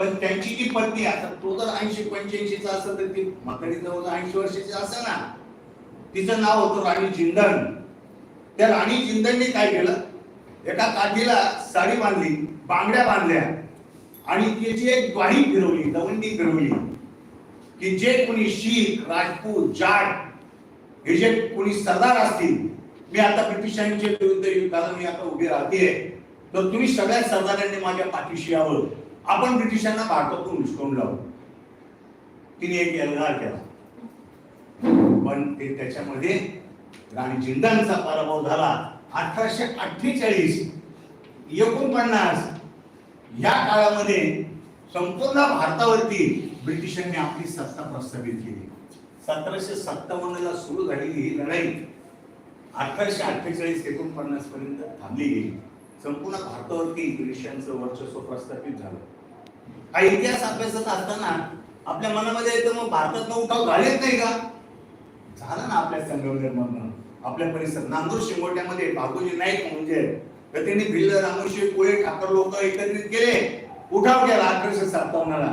पण त्यांची जी पत्नी आता तो जर ऐंशी पंच्याऐंशीचा असेल तर ती म्हातारी जवळ ऐंशी वर्षाची असेल ना तिचं नाव होतं राणी जिंदन. त्या राणी जिंदनने काय केलं? एका काठीला साडी बांधली बांगड्या बांधल्या आणि त्याची एक ग्वाही फिरवली दवंडी फिरवली की जे कोणी शीख राजपूत जाट हे जे कोणी सरदार असतील मी आता ब्रिटिशांच्या विरुद्ध युद्धाला मी आता उभी राहते तर तुम्ही सगळ्या सरदारांनी माझ्या पाठीशी यावं. आपण ब्रिटिशांना भारतातून हुसकावून लावू. तिने एक एल्गार केला. पण ते त्याच्यामध्ये राणी जिंदांचा पराभव झाला. अठराशे अठ्ठेचाळीस एकोणपन्नास या काळामध्ये संपूर्ण भारतावरती ब्रिटिशांनी आपली सत्ता प्रस्थापित केली. सतराशे सत्तावन्नला सुरू झालेली ही लढाई अठराशे अठ्ठेचाळीस एकोणपन्नास पर्यंत थांबली गेली. संपूर्ण भारतावरती ब्रिटिशांचं वर्चस्व प्रस्थापित झालं. हा इतिहास अभ्यासत असताना आपल्या मनामध्ये येतं मग भारतात उठाव झालेच नाही का? झाला ना आपल्या संगमनेर मधनं. आपल्या परिसर. नांदूर शिंगोट्यामध्ये बाबूजी नाईक म्हणजे तर त्यांनी भिल्ल रामोशी कोळे ठाकर लोक एकत्रित केले. उठाव केला अठराशे सत्तावन्नला.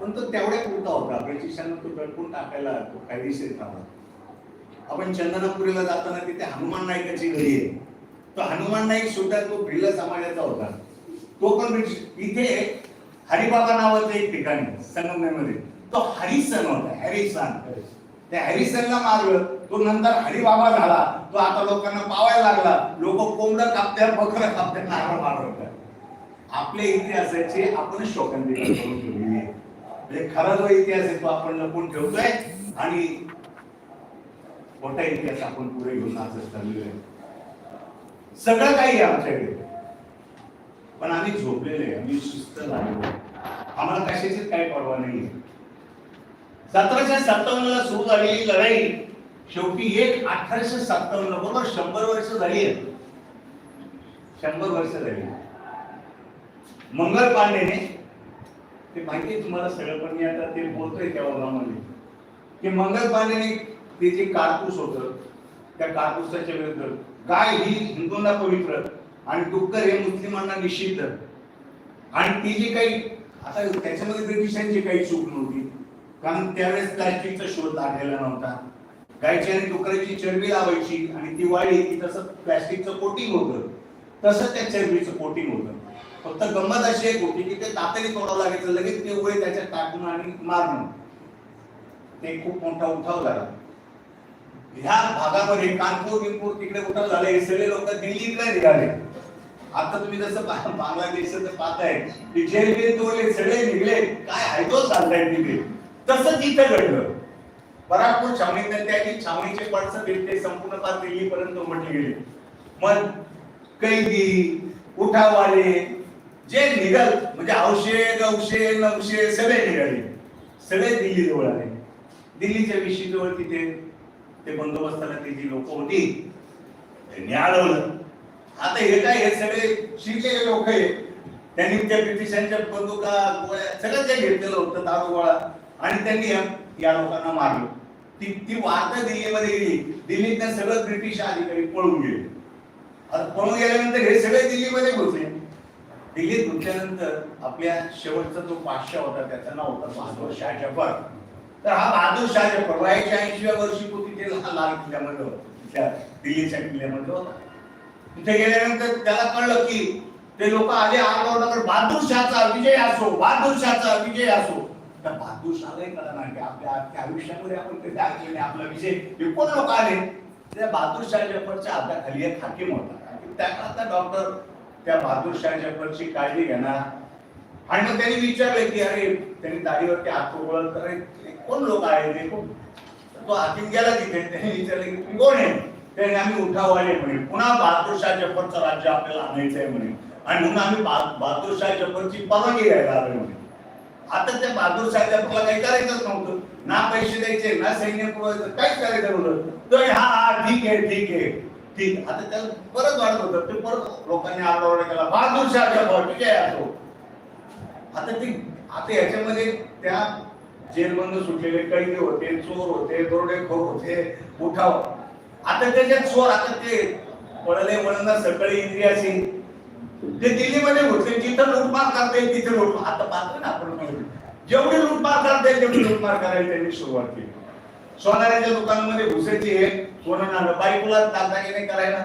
पण तो तेवढ्या पुरता होता. ब्रिटिशांना तो दडपून टाकायला तो कायदेशीर ठरला आपण चंदनापुरीला जाताना तिथे हनुमान नायकाची घरी आहे. तो हनुमान नाईक सुद्धा तो भिल्ल समाजाचा होता. तो पण ब्रिटिश. इथे हरिबाबा नावाचं एक ठिकाण आहे संगमनेरमध्ये. तो हरिसन होता हॅरिसन. त्या हॅरिसनला मारलं. तो नंतर हरिबाबा झाला. तो आता लोकांना पावायला लागला. लोक कोंबड कापत्या बकर कापत्या नारळ मारवतात आपल्या इतिहासाचे आपण शोकन करून ठेवलेली आहे म्हणजे खरा जो इतिहास आहे तो आपण लपून ठेवतोय आणि मोठा इतिहास आपण पुढे घेऊन आज ठरलेलं आहे सगळं काही आहे आमच्याकडे. पण आम्ही झोपलेले आम्ही शिस्त झालेलो आम्हाला कशाचीच काही परवा नाही सतराशे सत्तावन्न ला सुरू झालेली लढाई शेवटी एक अठराशे सत्तावन्न बरोबर शंभर वर्ष झाली आहे. शंभर वर्ष झाली मंगल पांडेने ते माहिती आहे तुम्हाला सगळं पण मी आता ते बोलतोय त्या वर्गामध्ये की मंगल पांडेने ते जे कारतूस होतं त्या कारतुसाच्या विरुद्ध गाय ही हिंदूंना पवित्र आणि डुक्कर हे मुस्लिमांना निषिद्ध. आणि ती जी काही आता त्याच्यामध्ये ब्रिटिशांची काही चूक नव्हती. कारण त्यावेळेस प्लॅस्टिकचा शोध लागलेला नव्हता. गायची आणि डुकराची चरबी लावायची आणि ती वाढी की तसं प्लॅस्टिकचं कोटिंग होतं. तसं त्या चरबीचं कोटिंग होतं. फक्त गंमत अशी एक होती की ते तातडी तोडावं लागायचं लगेच ते उभे त्याच्यात टाकून आणि मारणं. ते खूप मोठा उठाव झाला. ह्या भागामध्ये कानपूर बिनपूर तिकडे कुठं झाले हे सगळे लोक दिल्लीकडे निघाले? आता तुम्ही जसं बा- बांगलादेशाचं पाहताय की जेल बिल तोडले सगळे निघले. काय हायतो चाललाय तिथे. तसं तिथं घडलं. बरापूर छावणी त्याची छावणीचे पडसं ते संपूर्ण पाच दिल्लीपर्यंत उमटले गेले. मग कैदी उठावाले जे निघाल म्हणजे औषे गवशे नवशे सगळे निघाले. सगळे दिल्ली जवळ आले. दिल्लीच्या विशी जवळ तिथे ते बंदोबस्ताला ती जी लोक होती त्यांनी अडवलं. आता हे काय हे सगळे शिकलेले लोक आहे त्यांनी त्या ब्रिटिशांच्या बंदुका गोळ्या सगळं ते घेतलेलं होतं दारू गोळा. आणि त्यांनी या लोकांना मारलं. ती ती वार्ता दिल्लीमध्ये गेली. दिल्लीतल्या सगळं ब्रिटिश अधिकारी पळून गेले. आता पळून गेल्यानंतर हे सगळे दिल्लीमध्ये घुसले दिल्लीत घुसल्यानंतर आपल्या शेवटचा जो पाचशा होता त्याचं नाव होतं बहादूर शाह जफर तर हा बहादूर शाह परवायच्या ऐंशीव्या वर्षी तो तिथे लाल किल्ल्यामध्ये होता त्या दिल्लीच्या किल्ल्यामध्ये होता. तिथे गेल्यानंतर त्याला कळलं की ते लोक आले आरडाओरडा बहादूर शाहचा विजय असो बहादूर शाहचा विजय असो. तर बहादूर शाहलाही नाही की आपल्या आयुष्यामध्ये आपण ते त्याग केले आपला विजय. हे कोण लोक आले? त्या बहादूर शाह जफरच्या हाताखाली एक हाकीम होता. आणि काळात आता डॉक्टर त्या बहादूर शाह जफरची काळजी घेणार. आणि मग त्यांनी विचारलं की अरे त्यांनी दाढीवरती हात ओळख तर कोण लोक आहेत ते? कोण? तो हाकीम गेला तिथे त्यांनी विचारलं की तुम्ही कोण आहे? त्याने आम्ही उठाव आले म्हणे. पुन्हा बहादूरशाह जफरचं राज्य आपल्याला आणायचं आहे म्हणे. आणि म्हणून आम्ही बहादूरशाह जफरची परवानगी घ्यायला आलो म्हणे. आता त्या बहादूरशाह जफरला काही करायचंच नव्हतं. ना पैसे द्यायचे ना सैन्य पुरवायचं काहीच करायचं नव्हतं. तर हा हा ठीक आहे ठीक आहे ठीक आता त्याला परत वाढत होतं. ते परत लोकांनी आरडाओरडा केला. बहादूरशाह जफर ठीक आहे असो. आता ते आता याच्यामध्ये त्या जेलमधून सुटलेले कैदी होते चोर होते दरोडेखोर होते उठाव. आता त्याच्यात चोर आता ते पळले वळणं सकाळी इंद्रियाशी ते दिल्लीमध्ये होते जिथं लुटमार करता येईल तिथे लुटमार. आता पाहतो ना आपण जेवढी लुटमार करता येईल तेवढी लुटमार करायला त्यांनी सुरुवात केली. सोनाऱ्याच्या दुकानामध्ये घुसायची. हे सोनं नाणं बायकोला दागदागिने करायला.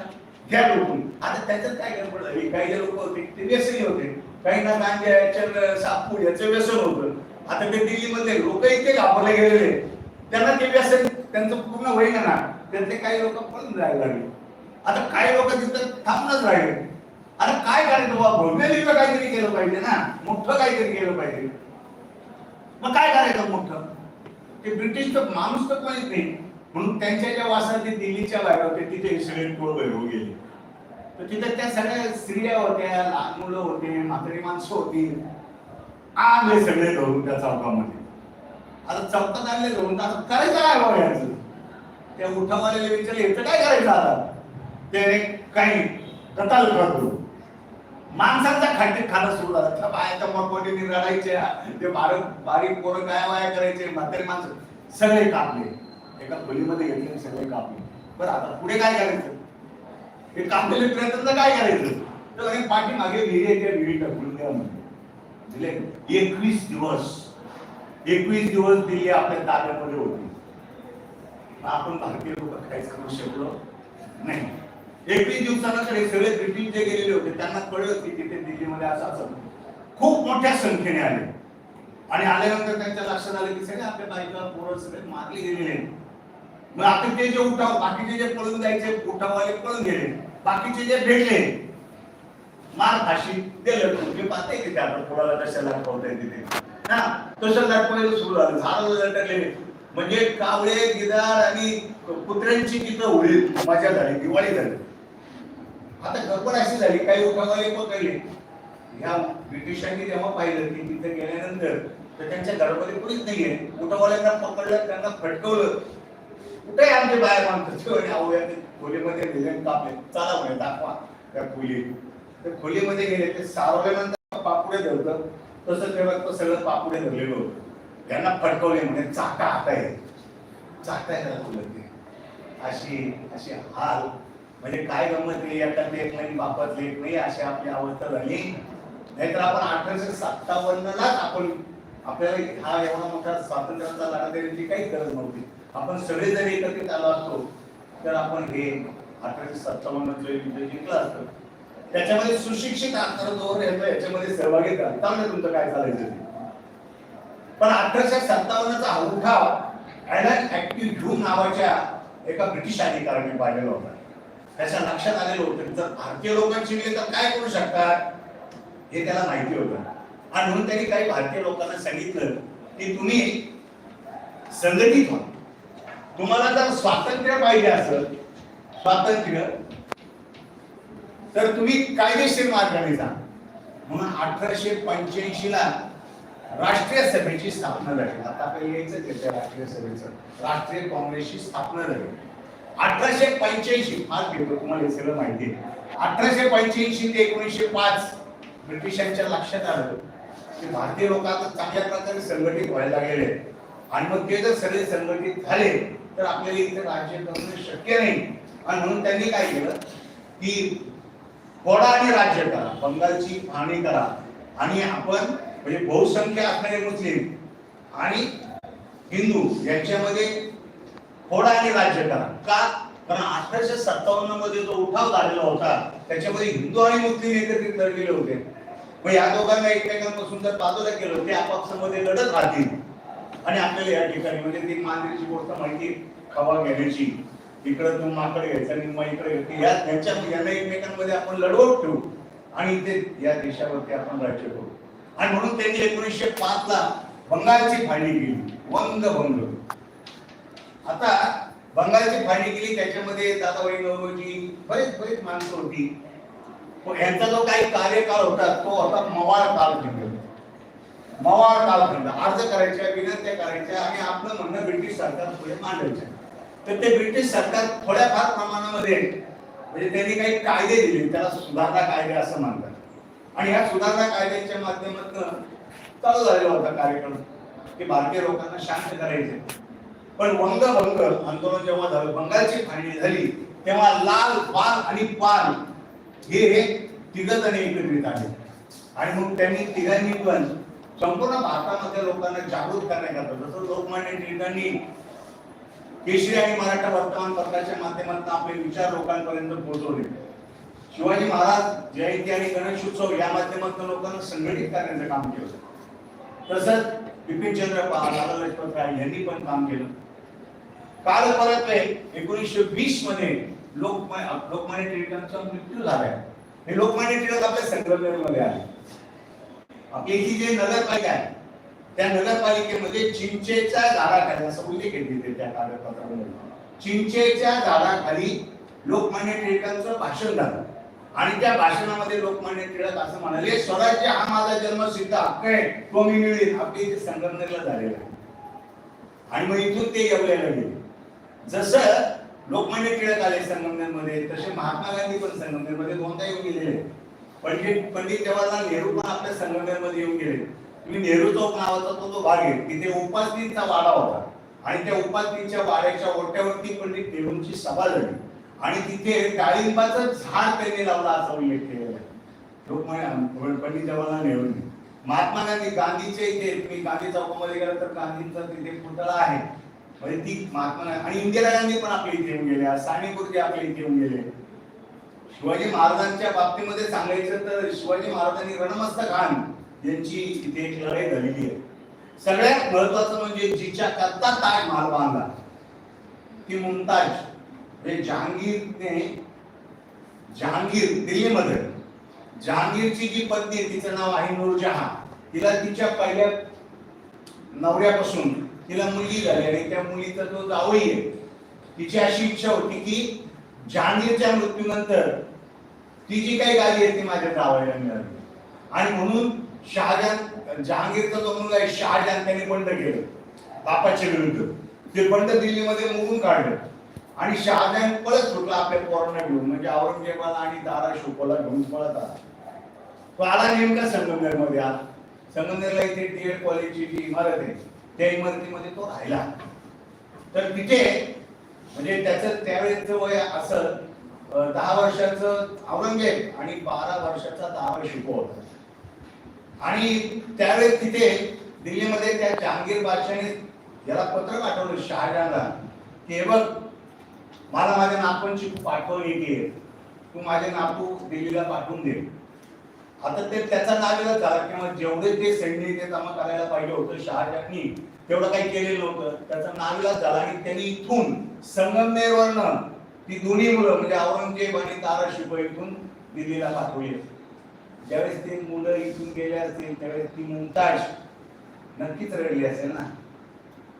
घ्या लुटून. आता त्याच्यात काय गडबड झाली? काही जे लोक होते ते व्यसनी होते. काही ना गांजा याच्या सापू याचं व्यसन होतं. आता ते दिल्लीमधले लोक इथे घाबरले गेलेले त्यांना ते व्यसन त्यांचं पूर्ण होईना ना त्यातले काही लोक पण जायला लागले. आता काही लोक तिथं थांबूनच राहिले. आता काय करायचं बाबा? भव्य काहीतरी केलं पाहिजे ना. मोठं काहीतरी केलं पाहिजे. मग काय करायचं मोठं? ते ब्रिटिश तर माणूस तर माहीत नाही. म्हणून त्यांच्या ज्या वासात ते दिल्लीच्या बाहेर होते तिथे सगळे टोळ भैरव गेले. तर तिथे त्या सगळ्या स्त्रिया होत्या लहान मुलं होते म्हातारी माणसं होती. आले सगळे धरून त्या चौकामध्ये. आता चौकात आणले धरून आता करायचं काय बाबा याचं? त्या उठावाले विचारले याचं काय करायचं आता? ते काही कताल करतो माणसांचा खाटी खाणं सुरू झालं. बायाच्या मरकोटीने रडायच्या. ते बारीक बारीक पोरं काय वाया करायचे? म्हातारी माणसं. सगळे कापले. एका खोलीमध्ये घेतले सगळे कापले. बरं आता पुढे काय करायचं? हे कापलेले प्रयत्न तर काय करायचं? तर पाठी पाठीमागे विहिरी आहे, त्या विहिरी टाकून द्या म्हणजे दिले. एकवीस दिवस. एकवीस दिवस दिल्ली आपल्या ताब्यामध्ये होती. आपण भारतीय लोक काहीच करू शकलो नाही. एकवीस दिवसानंतर हे सगळे ब्रिटिश जे गेलेले होते त्यांना कळलं की तिथे दिल्लीमध्ये असं असं खूप मोठ्या संख्येने आले. आणि आल्यानंतर त्यांच्या लक्षात आलं की सगळे आपल्या बायका पोरं सगळे मारले गेलेले मग आता ते जे उठाव बाकीचे जे पळून जायचे उठाववाले पळून गेले. बाकीचे जे भेटले मार फाशी दिलं तुम्ही पाहते की ते आपण कोणाला कशाला दाखवताय तिथे हा तसं दाखवायला सुरू झालं. झाड लटकलेले म्हणजे कावळे गिदार आणि कुत्र्यांची तिथं होळी मजा झाली दिवाळी झाली आता गडबड अशी झाली काही उठावाले पकडले ह्या ब्रिटिशांनी जेव्हा पाहिलं की तिथे गेल्यानंतर तर त्यांच्या घरामध्ये कोणीच नाहीये. उठावाल्यांना पकडलं त्यांना फटकवलं. कुठे आमचे बाहेर माणसं आवड्या खोलीमध्ये कापले. चला म्हणे दाखवा त्या खोली तर खोलीमध्ये गेले ते सावरल्यानंतर पापुडे धरलं. तसं तेव्हा तो सगळं पापुडे धरलेलं होतं. त्यांना फटकवले म्हणे चाका हाताय चाकताय तुला ते. अशी अशी हाल. म्हणजे काय गंमत आहे? आता लेख नाही बापात लेख नाही अशी आपली अवस्था झाली. नाहीतर आपण अठराशे सत्तावन्नलाच आपण आपल्याला हा एवढा मोठा स्वातंत्र्याचा लढा देण्याची काही गरज नव्हती. आपण सगळे जरी एकत्रित आलो असतो. तर आपण हे अठराशे सत्तावन्न युद्ध जिंकलं असतं. त्याच्यामध्ये सुशिक्षित आंतरदोर याच्यामध्ये सहभागी करताना तुमचं काय चालायचं पण अठराशे सत्तावन्नचा हा उठाव ऍलन ऍक्टिव्ह ह्यूम नावाच्या एका ब्रिटिश अधिकाऱ्याने पाहिलेला होता. त्याच्या लक्षात आलेलं होतं जर भारतीय लोकांची मिळेल तर काय करू शकतात? हे त्याला माहिती होतं. आणि म्हणून त्यांनी काही भारतीय लोकांना सांगितलं की तुम्ही संघटित व्हा. तुम्हाला जर स्वातंत्र्य पाहिजे असेल स्वातंत्र्य तर तुम्ही कायदेशीर मार्गाने जा. म्हणून अठराशे पंच्याऐंशी ला राष्ट्रीय सभेची स्थापना झाली. आता आपल्याला यायचं त्या राष्ट्रीय सभेचं. राष्ट्रीय काँग्रेसची स्थापना झाली. अठराशे पंच्याऐंशी फार घेतो तुम्हाला हे सगळं माहिती आहे. अठराशे पंच्याऐंशी ते एकोणीसशे पाच ब्रिटिशांच्या लक्षात आलं की भारतीय लोक आता चांगल्या प्रकारे संघटित व्हायला गेले आणि मग ते जर सगळे संघटित झाले तर आपल्याला इथे राज्य करणं शक्य नाही. आणि म्हणून त्यांनी काय केलं? की फोडा आणि राज्य करा बंगालची पाहणी करा. आणि आपण म्हणजे बहुसंख्य असणारे मुस्लिम आणि हिंदू यांच्यामध्ये फोडा आणि राज्य करा. का? कारण अठराशे सत्तावन्नमध्ये जो उठाव झालेला होता त्याच्यामध्ये हिंदू आणि मुस्लिम एकत्रित लढलेले होते. मग या दोघांना एकमेकांपासून जर बाजूला केलं ते आपापसामध्ये लढत राहतील. आणि आपल्याला या ठिकाणी म्हणजे ती मांजरीची गोष्ट माहिती खवा घेण्याची. इकडं तू माकडे घ्यायचा आणि मग इकडे घ्यायचं या त्यांच्या यांना एकमेकांमध्ये आपण लढवत ठेवू. आणि ते या देशावरती आपण राज्य करू. आणि म्हणून त्यांनी एकोणीसशे पाच ला बंगालची फाळणी केली. वंगभंग आता बंगालची फाळणी केली त्याच्यामध्ये दादाबाई नवरोजी बरेच बरेच माणसं होती. पण यांचा जो काही कार्यकाळ होता तो होता मवाळ कालखंड. मवाळ कालखंड. अर्ज करायच्या विनंत्या करायच्या आणि आपलं म्हणणं ब्रिटिश सरकार पुढे मांडायचं. तर ते ब्रिटिश सरकार थोड्याफार प्रमाणामध्ये म्हणजे त्यांनी काही कायदे दिले त्याला सुधारणा कायदे असं म्हणतात. आणि ह्या सुधारणा कायद्याच्या माध्यमातून चालू झालेला होता कार्यक्रम की भारतीय लोकांना शांत करायचे. पण वंगभंग आंदोलन जेव्हा झालं बंगालची फाळणी झाली तेव्हा लाल बाल आणि पाल हे तिघ जण एकत्रित आले. आणि मग त्यांनी तिघांनी पण संपूर्ण भारतामध्ये लोकांना जागृत करण्याकरता जसं लोकमान्य टिळकांनी केशरी आणि मराठा वर्तमानपत्राच्या माध्यमातून आपले विचार लोकांपर्यंत पोहोचवले. शिवाजी महाराज जयंती आणि गणेश उत्सव या माध्यमातून लोकांना संघटित करण्याचं काम केलं. तसंच बिपिनचंद्र लाला लजपत राय यांनी पण काम केलं. काल परत एकोणीसशे वीसमध्ये लोकमान्य लोकमान्य टिळकांचा मृत्यू झालाय. हे लोकमान्य टिळक आपल्या संघटनेमध्ये आले. आपली ही जे नगरपालिका आहे त्या नगरपालिकेमध्ये चिंचेच्या झाडाखाली असं उल्लेख आहे त्या कागदपत्रामध्ये. चिंचेच्या झाडाखाली लोकमान्य टिळकांचं भाषण झालं. आणि त्या भाषणामध्ये लोकमान्य टिळक असं म्हणाले स्वराज्य हा माझा जन्मसिद्ध हक्क आहे. तो मी मिळेल. आपली इथे संगमनेरला झालेला आहे. आणि मग इथून ते येवल्याला गेले. जसं लोकमान्य टिळक आले संगमनेरमध्ये तसे महात्मा गांधी पण संगमनेरमध्ये दोनदा येऊन गेलेले. पंडित पंडित जवाहरलाल नेहरू पण आपल्या संगमनेरमध्ये येऊन गेले. तुम्ही नेहरू चौक नावाचा तो जो भाग आहे तिथे उपासनीचा वाडा होता. आणि त्या उपासनीच्या वाड्याच्या ओट्यावरती पंडित नेहरूंची सभा झाली. आणि तिथे डाळिंबाचं झाड त्यांनी लावला असा उल्लेख केलेला आहे. पंडित जवाहरलाल नेहरूंनी. महात्मा गांधी गांधीचे इथे मी गांधी चौकामध्ये गेला तर गांधींचा तिथे पुतळा आहे. म्हणजे ती महात्मा आणि इंदिरा गांधी पण आपल्या इथे येऊन गेल्या साने गुरुजी आपल्या इथे येऊन गेले. शिवाजी महाराजांच्या बाबतीमध्ये सांगायचं तर शिवाजी महाराजांनी रणमस्तक खान यांची इथे एक लढाई झालेली आहे. सगळ्यात महत्वाचं म्हणजे जिच्या कत्ता ताज महाल बांधला. ती मुमताज. म्हणजे जहांगीरने जहांगीर दिल्लीमध्ये. जहांगीरची जी पत्नी आहे, तिचं नाव आहे नूरजहां. तिला तिच्या पहिल्या नवऱ्यापासून तिला मुलगी झाली आणि त्या मुलीचा जो जावई आहे. तिची अशी इच्छा होती की जहांगीरच्या मृत्यूनंतर ती जी काही गादी आहे ती माझ्या जावयाला मिळाली. आणि म्हणून शहाजहान जहांगीरचा जो मुलगा आहे शहाजहान त्यांनी बंड केलं. बापाच्या विरुद्ध. ते बंड दिल्लीमध्ये मोडून काढलं. आणि शहाजहान पळत सुटला आपल्या पोरांना घेऊन. म्हणजे औरंगजेबाला आणि दारा शोकोला घेऊन पळत आला. तो आला नेमका संगमनेरमध्ये आला संगमनेरला इथे डी एड कॉलेजची जी इमारत आहे त्या इमारतीमध्ये तो राहिला. तर तिथे म्हणजे त्याचं त्यावेळेचं वय असं दहा वर्षाचं औरंगजेब आणि बारा वर्षाचा दहा वर्ष होता. आणि त्यावेळेस तिथे दिल्लीमध्ये त्या जहांगीर बादशाने याला पत्र पाठवलं शहाजहानला की हे बघ मला माझ्या नातवांची खूप आठवण येते. तू माझे नातू दिल्लीला पाठवून दे. आता ते त्याचा नावेला झाला किंवा जेवढे ते सैन्य ते जमा करायला पाहिजे होतं शहाजहानी तेवढं काही केलेलं होतं त्याचा नावेला झाला आणि त्यांनी इथून संगमनेरवरनं ती दोन्ही मुलं म्हणजे औरंगजेब आणि तारा इथून दिल्लीला पाठवली. ज्यावेळेस ते मुलं इथून गेले असतील त्यावेळेस ती मुमताज नक्कीच रडली असेल ना?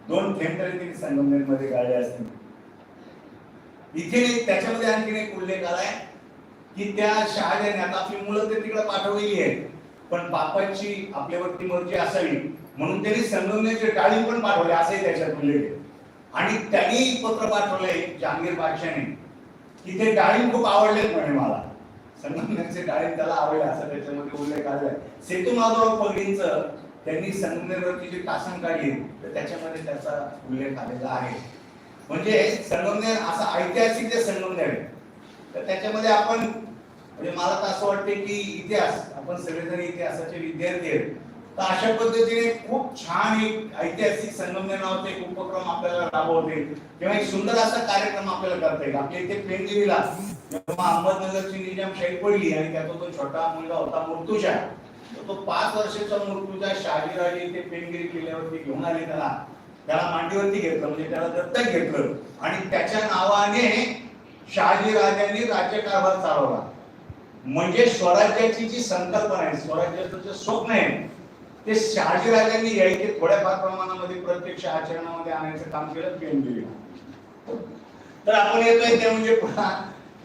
दोन थेंब तरी तिने संगमनेरमध्ये गाळले असतील. इथे त्याच्यामध्ये आणखीन एक उल्लेख आलाय की त्या शहाजाने आता आपली मुलं ते तिकडे पाठवलेली आहेत पण बापांची आपल्यावरती मर्जी असावी म्हणून त्यांनी संगमनेरचे टाळी पण पाठवले असे त्याच्यात उल्लेख आणि त्यांनी पत्र पाठवलंय जहांगीर बादशाने की ते डाळिंब खूप आवडलेत म्हणे मला. संगमनेरचे डाळिंब त्याला आवडले असं त्याच्यामध्ये उल्लेख आलाय सेतू माधवराव पगडींचं त्यांनी संगमनेरवरची जी टासन काढली तर त्याच्यामध्ये त्याचा उल्लेख आलेला आहे. म्हणजे संगमनेर असं ऐतिहासिक जे संगमनेर आहे तर त्याच्यामध्ये आपण म्हणजे मला तर असं वाटते की इतिहास आपण सगळेजण इतिहासाचे विद्यार्थी आहेत. तर अशा पद्धतीने खूप छान एक ऐतिहासिक संगमनेर नावाचा एक उपक्रम आपल्याला राबवते. किंवा एक सुंदर असा कार्यक्रम आपल्याला करता येईल. आपल्या इथे पेंगिरीला जेव्हा अहमदनगरची निजामशाही पडली आणि त्याचा तो छोटा मुलगा होता मुर्तुजा तर तो पाच वर्षाचा मृत्यूचा शहाजीराजे इथे पेंगिरी किल्ल्यावरती घेऊन आले त्याला. त्याला मांडीवरती घेतलं म्हणजे त्याला दत्तक घेतलं. आणि त्याच्या नावाने शहाजी राजांनी राज्यकारभार चालवला. म्हणजे स्वराज्याची जी संकल्पना आहे स्वराज्याचं जे स्वप्न आहे ते शहाजी राजांनी यायचे थोड्याफार प्रमाणामध्ये प्रत्यक्ष आचरणामध्ये आणायचं काम केलं केंद्रीय म्हणजे तर आपण येतोय ते म्हणजे पुन्हा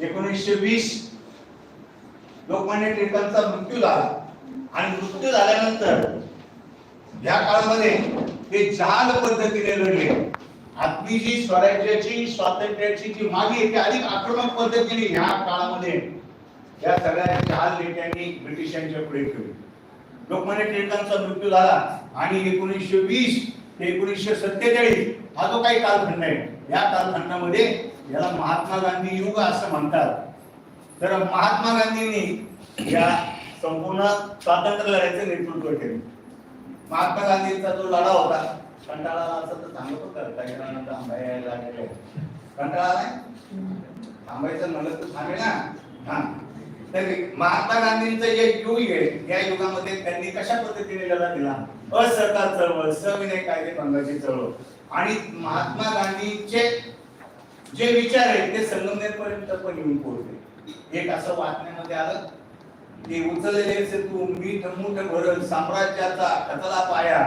एकोणीसशे वीस. लोकमान्य टिळकांचा मृत्यू झाला. आणि मृत्यू झाल्यानंतर या काळामध्ये ते जाल पद्धतीने लढले. आपली जी स्वराज्याची स्वातंत्र्याची जी मागणी ती अधिक आक्रमक पद्धतीने ह्या काळामध्ये या सगळ्या चार नेत्यांनी ब्रिटिशांच्या पुढे केली. लोकमान्य टिळकांचा मृत्यू झाला आणि एकोणीसशे वीस ते एकोणीसशे सत्तेचाळीस हा जो काही कालखंड आहे या कालखंडामध्ये याला महात्मा गांधी युग असं म्हणतात. तर महात्मा गांधींनी या संपूर्ण स्वातंत्र्य लढ्याचे नेतृत्व केले. महात्मा गांधींचा जो लढा होता कंटाळा असं तर सांगत होतं काही थांबायला यायला कंटाळा नाही? थांबायचं म्हणलं तर थांबे ना. हा तर महात्मा गांधींचं जे युग आहे या युगामध्ये त्यांनी कशा पद्धतीने लढा दिला? असहकार चळवळ सविनय कायदे भंगाची चळवळ. आणि महात्मा गांधींचे जे विचार आहेत ते संगमनेर पर्यंत पण येऊन पोहोचले. एक असं वाचण्यामध्ये आलं की उचललेले सेतू मीठ मूठ भरल साम्राज्याचा खचला पाया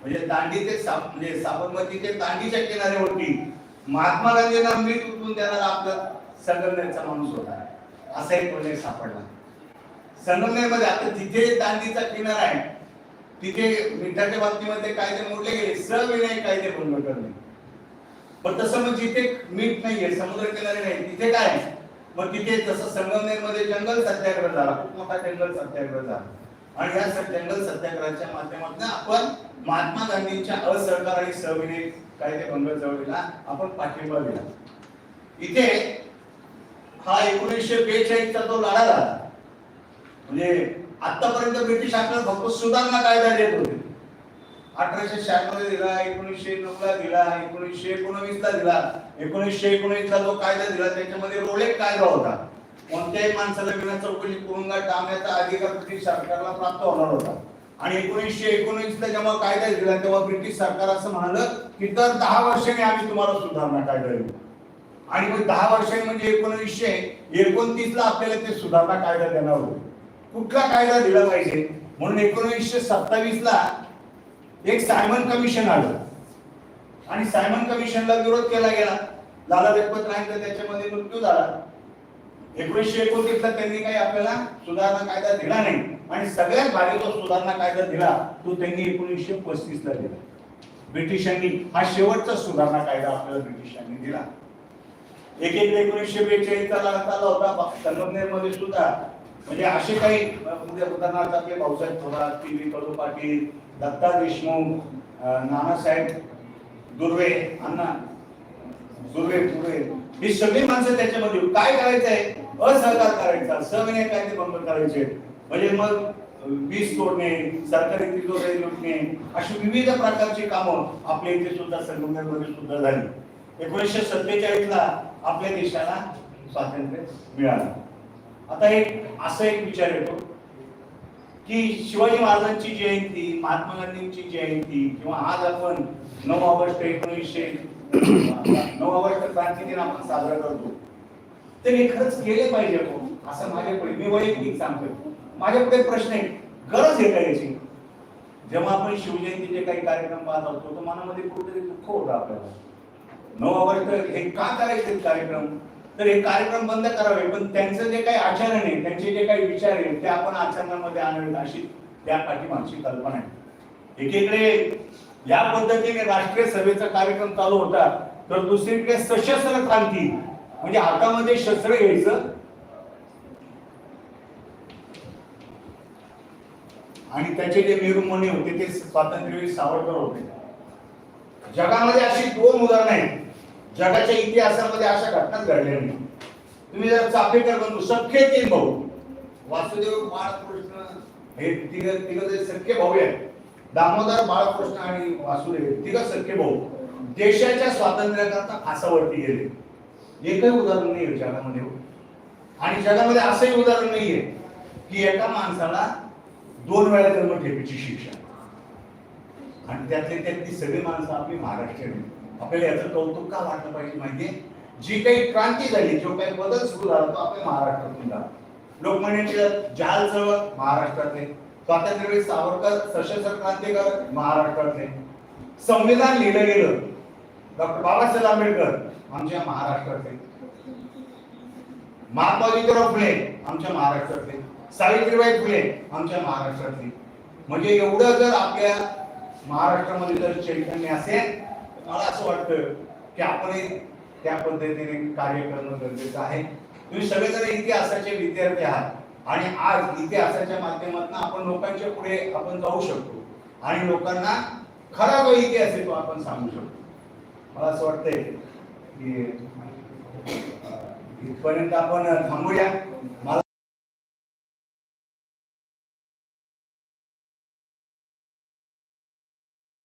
म्हणजे दांडी ते म्हणजे म्हणजे साबरमतीचे दांडीच्या किनाऱ्यावरती महात्मा गांधींना मीठ उचलून देणारा आपला संगमनेरचा माणूस होता. असा एक उल्लेख सापडला. संगमनेरमध्ये आता तिथे दांडीचा किनारा आहे तिथे मिठाच्या बाबतीमध्ये कायदे मोडले गेले सविनय कायदे भंग करणे पण तसं मग जिथे मीठ नाहीये समुद्र किनारे नाही तिथे काय आहे? मग तिथे जसं संगमनेरमध्ये जंगल सत्याग्रह झाला खूप मोठा जंगल सत्याग्रह झाला. आणि या जंगल सत्याग्रहाच्या माध्यमातून आपण महात्मा गांधींच्या असहकार आणि सविनय कायदे भंग चळवळीला आपण पाठिंबा दिला. इथे हा एकोणीसशे बेचाळीसचा तो लढा झाला. म्हणजे आतापर्यंत ब्रिटिश आपल्याला फक्त सुधारणा कायदा देत होते. अठराशे शहाण्णव दिला एकोणीसशे नऊ ला दिला एकोणीसशे एकोणवीस ला दिला एकोणीसशे एकोणीस ला जो कायदा दिला त्याच्यामध्ये रोलेक कायदा होता. कोणत्याही माणसाला विना चौकशी तुरुंगात टाकण्याचा अधिकार ब्रिटिश सरकारला प्राप्त होणार होता. आणि एकोणीसशे एकोणीस ला जेव्हा कायदा दिला तेव्हा ब्रिटिश सरकार असं म्हणालं की दर दहा वर्षांनी आम्ही तुम्हाला सुधारणा कायदा देऊ. आणि मग दहा वर्षांनी म्हणजे एकोणीसशे एकोणतीस ला आपल्याला ते सुधारणा कायदा देणार होते. कुठला कायदा दिला पाहिजे? म्हणून एकोणीसशे सत्तावीस ला एक सायमन कमिशन आलं. आणि सायमन कमिशनला विरोध केला गेला. लाला लजपत रायचा त्याच्यामध्ये मृत्यू झाला. एकोणीसशे एकोणतीस ला त्यांनी काही आपल्याला सुधारणा कायदा दिला नाही. आणि सगळ्यात भारी जो सुधारणा कायदा दिला तो त्यांनी एकोणीसशे पस्तीस ला दिला. ब्रिटिशांनी हा शेवटचा सुधारणा कायदा आपल्याला ब्रिटिशांनी दिला. एक एक एकोणीसशे बेचाळीसचा लढा आला होता संगमनेर सुद्धा. म्हणजे असे काही म्हणजे उदाहरणार्थ आपले भाऊसाहेब थोरात पी व्ही कडू पाटील दत्ता देशमुख नानासाहेब दुर्वे अण्णा दुर्वे दुर्वे ही सगळी माणसं त्याच्यामध्ये काय करायचंय? असहकार करायचा सविनय कायदे भंग करायचे. म्हणजे मग वीज तोडणे सरकारी तिजोरी लुटणे अशी विविध प्रकारची कामं आपल्या इथे सुद्धा संगमनेरमध्ये सुद्धा झाली. एकोणीसशे सत्तेचाळीस ला आपल्या देशाला स्वातंत्र्य मिळालं. आता एक असा एक विचार येतो की शिवाजी महाराजांची जयंती महात्मा गांधींची जयंती किंवा आज आपण नऊ ऑगस्ट एकोणीसशे नऊ ऑगस्ट क्रांती दिन आपण साजरा करतो तर हे खरंच केले पाहिजे आपण असं माझ्याकडे मी वैयक्तिक सांगतो माझ्याकडे प्रश्न आहे गरज आहे काय याची? जेव्हा आपण शिवजयंतीचे काही कार्यक्रम पाहत असतो तर मनामध्ये कुठेतरी दुःख होतं आपल्याला. नऊ ऑगस्ट हे का करायचे कार्यक्रम? तर हे कार्यक्रम बंद करावे पण त्यांचं जे काही आचरण आहे त्यांचे जे काही विचार आहे ते आपण आचरणामध्ये आणावेत अशी त्या पाठीमागची कल्पना आहे. एकीकडे या पद्धतीने राष्ट्रीय सभेचा कार्यक्रम चालू होता तर दुसरीकडे सशस्त्र क्रांती म्हणजे हातामध्ये शस्त्र घ्यायचं. आणि त्याचे जे निरुमणी होते ते स्वातंत्र्यवीर सावरकर होते. जगामध्ये अशी दोन उदाहरणं आहेत. जगाच्या इतिहासामध्ये अशा घटनाच घडल्या नाही तुम्ही जर चाफेकर बंधू सख्खे तीन भाऊ वासुदेव बाळकृष्ण हे तिघ तिघ जे सख्खे भाऊ आहेत. दामोदर बाळकृष्ण आणि वासुदेव तिघ सख्खे भाऊ. देशाच्या स्वातंत्र्याकरता फासावरती गेले. एकही उदाहरण नाही आहे जगामध्ये. आणि जगामध्ये असंही उदाहरण नाहीये की एका माणसाला दोन वेळा जन्म ठेपीची शिक्षा. आणि त्यातले त्यातली सगळी माणसं आपली महाराष्ट्रीयन आहेत. आपल्याला याचं कौतुक का वाटलं पाहिजे माहिती जी काही क्रांती झाली जो काही बदल सुरू झाला तो आपल्या महाराष्ट्रातून झाला. लोकमान्य टिळक जहाल चळवळ महाराष्ट्रातले. स्वातंत्र्यवीर सावरकर सशस्त्र क्रांतिकार महाराष्ट्रातले. संविधान लिहिलं गेलं. डॉक्टर बाबासाहेब आंबेडकर आमच्या महाराष्ट्रातले. महात्मा ज्योतिराव फुले आमच्या महाराष्ट्रातले. सावित्रीबाई फुले आमच्या महाराष्ट्रातले. म्हणजे एवढं जर आपल्या महाराष्ट्रामध्ये जर चैतन्य असेल मला असं वाटतं की आपणही त्या पद्धतीने कार्य करणं गरजेचं आहे. तुम्ही सगळेजण इतिहासाचे विद्यार्थी आहात आणि आज इतिहासाच्या माध्यमातून आपण लोकांच्या पुढे आपण जाऊ शकतो आणि लोकांना खरा जो इतिहास आहे तो आपण सांगू शकतो. मला असं वाटतंय की इथपर्यंत आपण थांबूया. मला